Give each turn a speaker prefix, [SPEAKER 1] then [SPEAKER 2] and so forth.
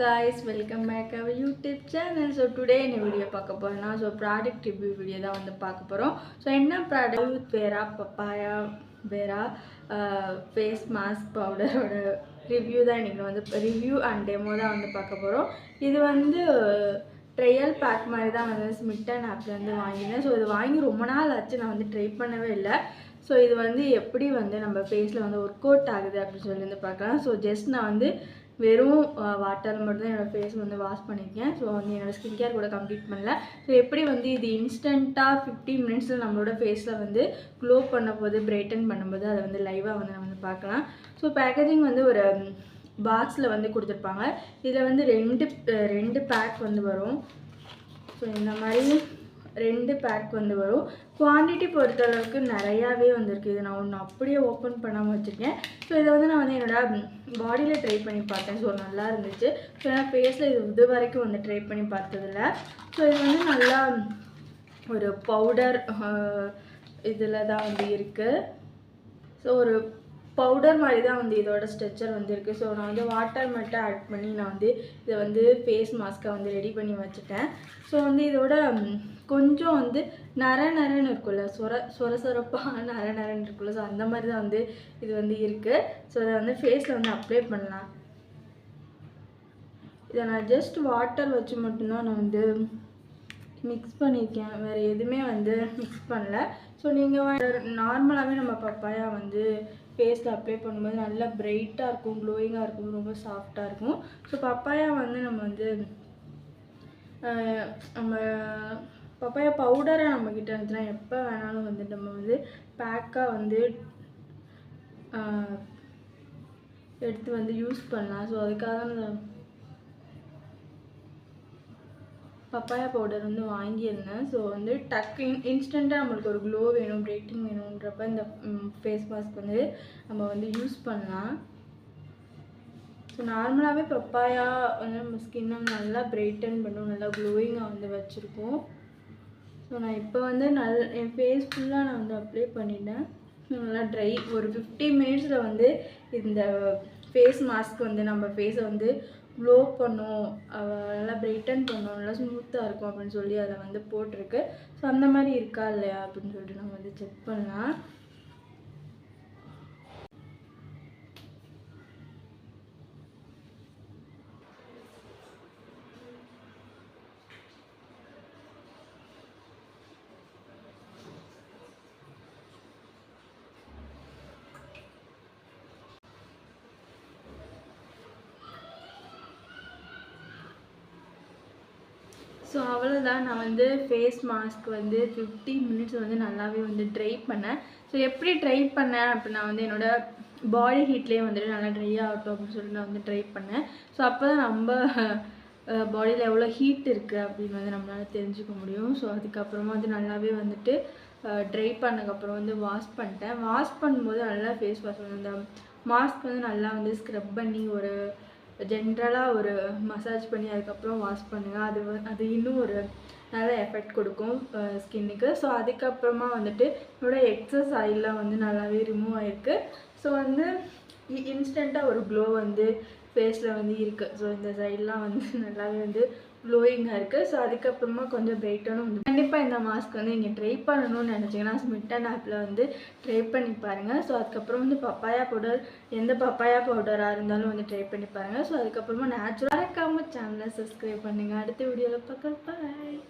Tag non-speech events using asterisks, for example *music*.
[SPEAKER 1] Guys welcome back our YouTube channel so today என்ன video பார்க்க போகிறோம்னா ஸோ ப்ராடக்ட் ரிவ்யூ வீடியோ தான் வந்து பார்க்க போகிறோம் ஸோ என்ன product Vera papaya Vera face mask பவுடரோட review தான் இன்றைக்கி வந்து ரிவ்யூ அண்ட் டெமோ தான் வந்து பார்க்க போகிறோம் இது வந்து ட்ரையல் பேக் மாதிரி தான் வந்து ஸ்மிட்டன் ஆப்லேருந்து வாங்கினேன் ஸோ இது வாங்கி ரொம்ப நாள் ஆச்சு. நான் வந்து ட்ரை பண்ணவே இல்லை. ஸோ இது வந்து எப்படி வந்து நம்ம ஃபேஸில் வந்து ஒர்க் அவுட் ஆகுது அப்படின்னு சொல்லி வந்து பார்க்கலாம். ஸோ ஜஸ்ட் நான் வந்து வெறும் வாட்டர் மட்டும் தான் என்னோடய ஃபேஸ் வந்து வாஷ் பண்ணியிருக்கேன். ஸோ வந்து என்னோடய ஸ்கின் கேர் கூட கம்ப்ளீட் பண்ணல. ஸோ எப்படி வந்து இது இன்ஸ்டண்ட்டாக ஃபிஃப்டி மினிட்ஸில் நம்மளோட ஃபேஸில் வந்து க்ளோ பண்ணும்போது பிரைட்டன் பண்ணும்போது அதை வந்து லைவாக வந்து நம்ம வந்து பார்க்கலாம். ஸோ பேக்கேஜிங் வந்து ஒரு பாக்ஸில் வந்து கொடுத்துருப்பாங்க. இதில் வந்து ரெண்டு ரெண்டு பேக் வந்து வரும். ஸோ இந்த மாதிரி ரெண்டு பேக் வந்து வரும். குவான்டிட்டி பொறுத்தளவுக்கு நிறையாவே வந்திருக்கு. இது நான் ஒன்று அப்படியே ஓப்பன் பண்ணாமல் வச்சுருக்கேன். ஸோ இதை வந்து நான் வந்து என்னோடய பாடியில் ட்ரை பண்ணி பார்த்தேன். ஸோ நல்லா இருந்துச்சு. ஸோ நான் ஃபேஸில் இது இது வரைக்கும் வந்து ட்ரை பண்ணி பார்த்ததில்ல. ஸோ இது வந்து நல்லா ஒரு பவுடர் இதில் தான் வந்து இருக்குது ஸோ ஒரு பவுடர் மாதிரி தான் வந்து இதோட ஸ்ட்ரெச்சர் வந்துருக்கு. ஸோ நான் வந்து வாட்டர் மட்டும் ஆட் பண்ணி நான் வந்து இதை வந்து ஃபேஸ் மாஸ்க்கை வந்து ரெடி பண்ணி வச்சுட்டேன். ஸோ வந்து இதோட கொஞ்சம் வந்து நர நரன்னு இருக்குல்ல சொர சொர சொரப்பாக நர நரன்னு இருக்குல்ல ஸோ அந்த மாதிரி தான் வந்து இது வந்து இருக்குது ஸோ அதை வந்து ஃபேஸில் வந்து அப்ளை பண்ணலாம். இதை நான் ஜஸ்ட் வாட்டர் வச்சு மட்டும்தான் நான் வந்து மிக்ஸ் பண்ணியிருக்கேன் வேறு எதுவுமே வந்து மிக்ஸ் பண்ணல. ஸோ நீங்கள் நார்மலாகவே நம்ம பப்பாயா வந்து ஃபேஸில் அப்ளை பண்ணும்போது நல்லா பிரைட்டாக இருக்கும் க்ளோயிங்காக இருக்கும் ரொம்ப சாஃப்டாக இருக்கும். ஸோ பப்பாயா வந்து நம்ம வந்து நம்ம பப்பாயா பவுடரை நம்மக்கிட்ட இருந்துச்சுன்னா எப்போ வேணாலும் வந்து நம்ம வந்து பேக்காக வந்து எடுத்து வந்து யூஸ் பண்ணலாம். ஸோ அதுக்காக தான் நான் பப்பாயா பவுடர் வந்து வாங்கியிருந்தேன். ஸோ வந்து டக்கு இன் இன்ஸ்டண்ட்டாக நம்மளுக்கு ஒரு க்ளோ வேணும் பிரேட்டிங் வேணுன்றப்ப இந்த ஃபேஸ் மாஸ்க் வந்து நம்ம வந்து யூஸ் பண்ணலாம். ஸோ நார்மலாகவே பப்பாயா வந்து நம்ம ஸ்கின்னை நல்லா பிரைட்டன் பண்ணும் நல்லா க்ளோயிங்காக வந்து வச்சுருக்கோம். ஸோ நான் இப்போ வந்து நல் என் ஃபேஸ் ஃபுல்லாக நான் வந்து அப்ளை பண்ணிட்டேன். நல்லா ட்ரை ஒரு ஃபிஃப்டி மினிட்ஸில் வந்து இந்த ஃபேஸ் மாஸ்க் வந்து நம்ம ஃபேஸை வந்து க்ளோ பண்ணும் நல்லா பிரைட்டன் பண்ணும் நல்லா ஸ்மூத்தாக இருக்கும் அப்படின்னு சொல்லி அதை வந்து போட்டிருக்கு. ஸோ அந்த மாதிரி இருக்கா இல்லையா அப்படின்னு சொல்லிட்டு நம்ம வந்து செக் பண்ணலாம். ஸோ அவ்வளோதான் நான் வந்து ஃபேஸ் மாஸ்க் வந்து ஃபிஃப்டி மினிட்ஸ் வந்து நல்லாவே வந்து ட்ரை பண்ணேன். ஸோ எப்படி ட்ரை பண்ணேன் அப்படின்னா வந்து என்னோட பாடி ஹீட்லேயே வந்துட்டு நல்லா ட்ரை ஆகட்டும் அப்படின்னு சொல்லிட்டு நான் வந்து ட்ரை பண்ணேன். ஸோ அப்போ தான் நம்ம பாடியில் எவ்வளோ ஹீட் இருக்குது அப்படின்னு வந்து நம்மளால் தெரிஞ்சுக்க முடியும். ஸோ அதுக்கப்புறமா வந்து நல்லாவே வந்துட்டு ட்ரை பண்ணதுக்கப்புறம் வந்து வாஷ் பண்ணிட்டேன். வாஷ் பண்ணும்போது நல்லா ஃபேஸ் வாஷ் வந்து அந்த மாஸ்க் வந்து நல்லா வந்து ஸ்க்ரப் பண்ணி ஒரு ஜென்ரலாக ஒரு மசாஜ் பண்ணி அதுக்கப்புறம் வாஷ் பண்ணுங்கள் அது அது இன்னும் ஒரு நல்ல எஃபெக்ட் கொடுக்கும் ஸ்கின்னுக்கு ஸோ அதுக்கப்புறமா வந்துட்டு என்னோட எக்ஸஸ் ஆயிலெலாம் வந்து நல்லாவே ரிமூவ் ஆகிருக்கு ஸோ வந்து இன்ஸ்டண்ட்டாக ஒரு க்ளோ வந்து ஃபேஸில் வந்து இருக்குது ஸோ இந்த சைட்லாம் வந்து *laughs* நல்லாவே வந்து க்ளோயிங்காக இருக்குது ஸோ அதுக்கப்புறமா கொஞ்சம் பிரைட்டனும் வந்து கண்டிப்பாக இந்த மாஸ்க் வந்து நீங்கள் ட்ரை பண்ணணும்னு நினச்சிங்கன்னா ஸ்மிட்டன் ஆப்பில் வந்து ட்ரை பண்ணி பாருங்கள் ஸோ அதுக்கப்புறம் வந்து பப்பாயா பவுடர் எந்த பப்பாயா பவுடராக இருந்தாலும் வந்து ட்ரை பண்ணி பாருங்கள் ஸோ அதுக்கப்புறமா நேச்சுரலாக இருக்காமல் சேனலை சப்ஸ்கிரைப் பண்ணுங்கள் அடுத்த வீடியோவில் பார்க்க பாய்